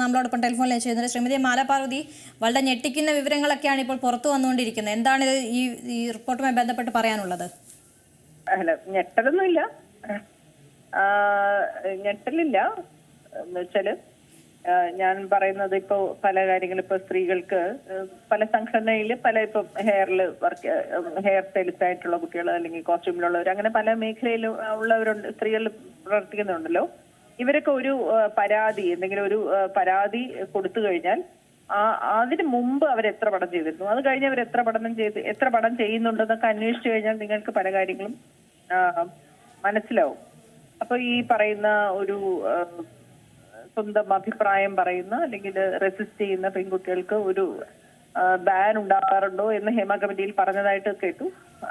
നമ്മളോടൊപ്പം ടെലിഫോണിൽ ചെയ്യുന്നത് ശ്രീമതി മാലപാർവതി വളരെ ഞെട്ടിക്കുന്ന വിവരങ്ങളൊക്കെയാണ് ഇപ്പോൾ പുറത്തു വന്നുകൊണ്ടിരിക്കുന്നത്. എന്താണ് ഇത് ഈ ഈ റിപ്പോർട്ടുമായി ബന്ധപ്പെട്ട് പറയാനുള്ളത്? അല്ല ഞെട്ടലൊന്നുമില്ല. ഞെട്ടലില്ല. എന്ന് വെച്ചാൽ ഞാൻ പറയുന്നത് ഇപ്പോ പല കാര്യങ്ങളും ഇപ്പൊ സ്ത്രീകൾക്ക് പല സംഘടനയിൽ പല ഇപ്പൊ ഹെയറിൽ വർക്ക് ഹെയർ സ്റ്റൈലിസ്റ്റ് ആയിട്ടുള്ള കുട്ടികൾ അല്ലെങ്കിൽ കോസ്റ്റ്യൂമിലുള്ളവർ അങ്ങനെ പല മേഖലയിലും ഉള്ളവരുണ്ട് സ്ത്രീകൾ പ്രവർത്തിക്കുന്നുണ്ടല്ലോ. ഇവരൊക്കെ ഒരു പരാതി എന്തെങ്കിലും ഒരു പരാതി കൊടുത്തു കഴിഞ്ഞാൽ അതിന് മുമ്പ് അവർ എത്ര പടം ചെയ്തിരുന്നു? അത് കഴിഞ്ഞ് അവർ എത്ര പഠനം ചെയ്ത് എത്ര പടം ചെയ്യുന്നുണ്ടെന്നൊക്കെ അന്വേഷിച്ചു കഴിഞ്ഞാൽ നിങ്ങൾക്ക് പല കാര്യങ്ങളും മനസ്സിലാവും. അപ്പൊ ഈ പറയുന്ന ഒരു സ്വന്തം അഭിപ്രായം പറയുന്ന അല്ലെങ്കിൽ റെസിസ്റ്റ് ചെയ്യുന്ന പെൺകുട്ടികൾക്ക് ഒരു ബാൻ ഉണ്ടാകാറുണ്ടോ എന്ന് ഹേമ കമ്മിറ്റിയിൽ പറഞ്ഞതായിട്ട് കേട്ടു.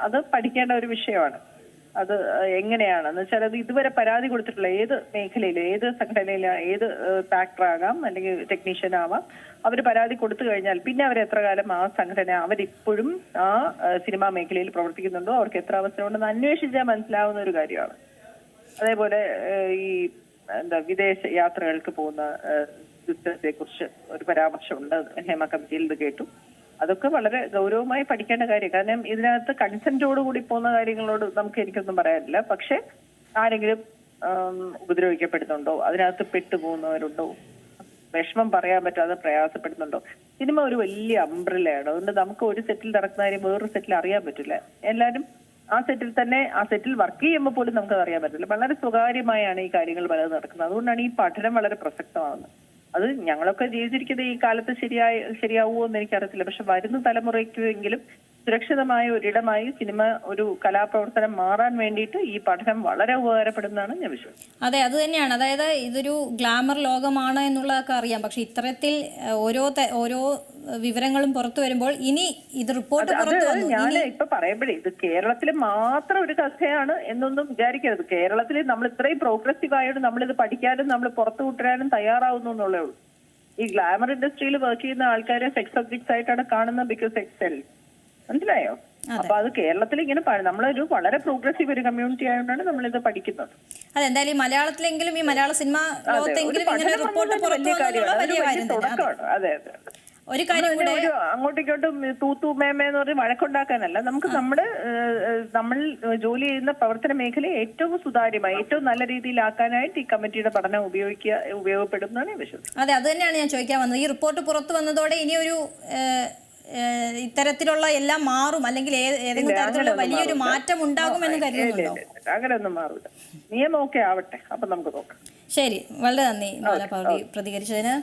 അത് പഠിക്കേണ്ട ഒരു വിഷയമാണ്. അത് എങ്ങനെയാണ്? എന്ന് വെച്ചാൽ അത് ഇതുവരെ പരാതി കൊടുത്തിട്ടുള്ള ഏത് മേഖലയിൽ ഏത് സംഘടനയിൽ ഏത് ഫാക്ടറാകാം അല്ലെങ്കിൽ ടെക്നീഷ്യൻ ആവാം അവർ പരാതി കൊടുത്തു കഴിഞ്ഞാൽ പിന്നെ അവർ എത്ര കാലം ആ സംഘടന അവരിപ്പോഴും ആ സിനിമാ മേഖലയിൽ പ്രവർത്തിക്കുന്നുണ്ടോ? അവർക്ക് എത്ര അവസരമുണ്ടെന്ന് അന്വേഷിച്ചാൽ മനസ്സിലാവുന്ന ഒരു കാര്യമാണ്. അതേപോലെ ഈ എന്താ വിദേശ യാത്രകൾക്ക് പോകുന്ന സിസ്റ്റത്തെ കുറിച്ച് ഒരു പരാമർശമുണ്ട്. ഹേമ കമ്മിറ്റിയിൽ ഇത് കേട്ടു. അതൊക്കെ വളരെ ഗൗരവമായി പഠിക്കേണ്ട കാര്യം. കാരണം ഇതിനകത്ത് കൺസെന്റോട് കൂടി പോകുന്ന കാര്യങ്ങളോട് നമുക്ക് എനിക്കൊന്നും പറയാനില്ല. പക്ഷെ ആരെങ്കിലും ഉപദ്രവിക്കപ്പെടുന്നുണ്ടോ? അതിനകത്ത് പെട്ടുപോകുന്നവരുണ്ടോ? വിഷമം പറയാൻ പറ്റാതെ പ്രയാസപ്പെടുന്നുണ്ടോ? സിനിമ ഒരു വലിയ അംബ്രലയാണ് അതുകൊണ്ട് നമുക്ക് ഒരു സെറ്റിൽ നടക്കുന്ന കാര്യം വേറൊരു സെറ്റിൽ അറിയാൻ പറ്റില്ല. എല്ലാവരും ആ സെറ്റിൽ തന്നെ ആ സെറ്റിൽ വർക്ക് ചെയ്യുമ്പോൾ പോലും നമുക്ക് അറിയാൻ പറ്റില്ല. വളരെ സ്വകാര്യമായാണ് ഈ കാര്യങ്ങൾ പലതും നടക്കുന്നത്. അതുകൊണ്ടാണ് ഈ പഠനം വളരെ പ്രസക്തമാകുന്നത്. അത് ഞങ്ങളൊക്കെ ജീവിച്ചിരിക്കുന്നത് ഈ കാലത്ത് ശരിയായി ശരിയാവുമോ എന്ന് എനിക്കറിയത്തില്ല. പക്ഷെ വരുന്ന തലമുറയ്ക്കെങ്കിലും സുരക്ഷിതമായ ഒരിടമായി സിനിമ ഒരു കലാപ്രവർത്തനം മാറാൻ വേണ്ടിയിട്ട് ഈ പഠനം വളരെ ഉപകാരപ്പെടുന്നതാണ് ഞാൻ വിശ്വസിക്കുന്നത് അതെ അത് തന്നെയാണ്. അതായത് ഇതൊരു ഗ്ലാമർ ലോകമാണ് എന്നുള്ളതൊക്കെ അറിയാം. പക്ഷെ ഇത്തരത്തിൽ ഓരോ ഓരോ വിവരങ്ങളും പുറത്തു വരുമ്പോൾ ഇനി ഇത് റിപ്പോർട്ട് പുറത്തു വന്നു. ഞാൻ ഇപ്പൊ പറയുമ്പോഴേ ഇത് കേരളത്തിൽ മാത്രം ഒരു കഥയാണ് എന്നൊന്നും വിചാരിക്കരുത്. കേരളത്തിൽ നമ്മൾ ഇത്രയും പ്രോഗ്രസീവ് ആയിട്ട് നമ്മൾ ഇത് പഠിക്കാനും നമ്മൾ പുറത്തു കൂട്ടാനും തയ്യാറാവുന്നു എന്നുള്ളേ ഉള്ളൂ. ഈ ഗ്ലാമർ ഇൻഡസ്ട്രിയിൽ വർക്ക് ചെയ്യുന്ന ആൾക്കാരെ സെക്സ് ഒബ്ജക്ട്സ് ആയിട്ടാണ് കാണുന്നത് ബിക്കോസ് എക്സെൽ മനസ്സിലായോ? അപ്പൊ അത് കേരളത്തിൽ ഇങ്ങനെ നമ്മളൊരു വളരെ പ്രോഗ്രസീവ് ഒരു കമ്മ്യൂണിറ്റി ആയതുകൊണ്ടാണ് നമ്മൾ ഇത് പഠിക്കുന്നത്. അതെ എന്തായാലും ഈ മലയാളത്തിലെങ്കിലും ഈ മലയാള സിനിമ ലോകത്തെങ്കിലും ഇങ്ങനെ റിപ്പോർട്ട് പുറത്തു വലിയ കാര്യം അതെ അതെ. ഒരു കാര്യം കൂടെ അങ്ങോട്ടേക്കോട്ടും അങ്ങോട്ടും ഇങ്ങോട്ടും തൂത്തു മേമേന്ന് പറഞ്ഞ് വഴക്കുണ്ടാക്കാനല്ല. നമുക്ക് നമ്മുടെ നമ്മൾ ജോലി ചെയ്യുന്ന പ്രവർത്തന മേഖലയെ ഏറ്റവും സുതാര്യമായി ഏറ്റവും നല്ല രീതിയിലാക്കാനായിട്ട് ഈ കമ്മിറ്റിയുടെ പഠനം ഉപയോഗിക്കുക ഉപയോഗപ്പെടുന്നതാണ് എന്നാണ് വിശ്വസിക്കുന്നത് അതെ അത് തന്നെയാണ് ഞാൻ ചോദിക്കാൻ വന്നത്. ഈ റിപ്പോർട്ട് പുറത്തു വന്നതോടെ ഇനി ഒരു ഇത്തരത്തിലുള്ള എല്ലാം മാറും അല്ലെങ്കിൽ ഏതെങ്കിലും തരത്തിലുള്ള വലിയൊരു മാറ്റം ഉണ്ടാകും എന്ന് കരുതുന്നുണ്ടോ? അങ്ങനെയൊന്നും മാറില്ല നിയമമൊക്കെ ആവട്ടെ അപ്പൊ നമുക്ക് നോക്കാം. ശരി വളരെ നന്ദി പ്രതികരിച്ചതിന്.